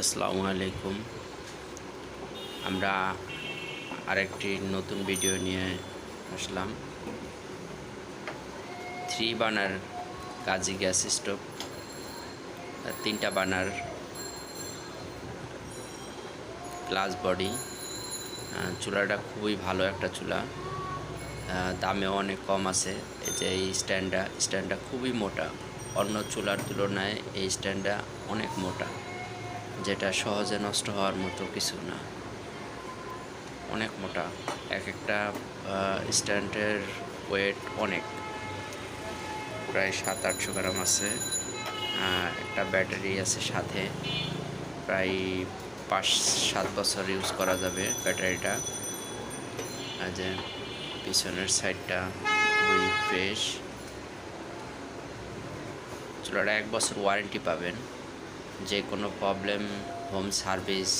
আসসালামু আলাইকুম। আমরা আরেকটি নতুন ভিডিও নিয়ে আসলাম। Three burner Kazi gas stove. তিনটা বার্নার গ্লাস বডি। চুলাটা খুবই ভালো একটা চুলা। দামেও অনেক কম আছে। এই যে এই স্ট্যান্ডটা স্ট্যান্ডটা খুবই মোটা। অন্য চুলার তুলনায় এই স্ট্যান্ডটা অনেক মোটা। যেটা সহজে নষ্ট হওয়ার মতো কিছু না। অনেক মোটা, এক একটা স্ট্যান্ডের ওয়েট অনেক। প্রায় সাত, আটশো গ্রাম আছে। একটা ব্যাটারি আছে সাথে। প্রায় পাঁচ, সাত বছর ইউজ করা যাবে ব্যাটারিটা। যে, পিছনের সাইডটা খুবই ফ্রেশ চুলাটা এক বছর ওয়ারেন্টি পাবেন। যে কোনো প্রবলেম হোম সার্ভিস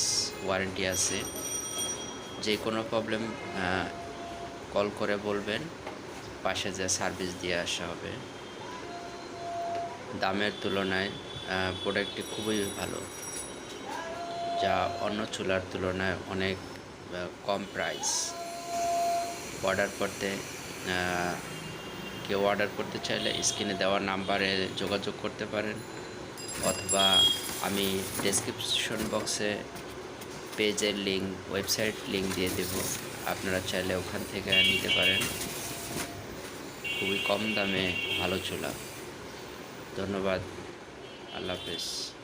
ওয়ারেন্টি আছে, যে কোনো প্রবলেম কল করে বলবেন, পাশে যে সার্ভিস দিয়ে আসা হবে। দামের তুলনায় প্রোডাক্টটি খুবই ভালো, যা অন্য চুলার তুলনায় অনেক কম প্রাইস অর্ডার করতে কেউ অর্ডার করতে চাইলে স্ক্রিনে দেওয়া নাম্বারে যোগাযোগ করতে পারেন, অথবা আমি ডেসক্রিপশন বক্সে পেজের লিঙ্ক ওয়েবসাইট লিঙ্ক দিয়ে দেব। আপনারা চাইলে ওখান থেকে নিতে পারেন। খুবই কম দামে ভালো চুলা। ধন্যবাদ। আল্লাহ হাফেজ।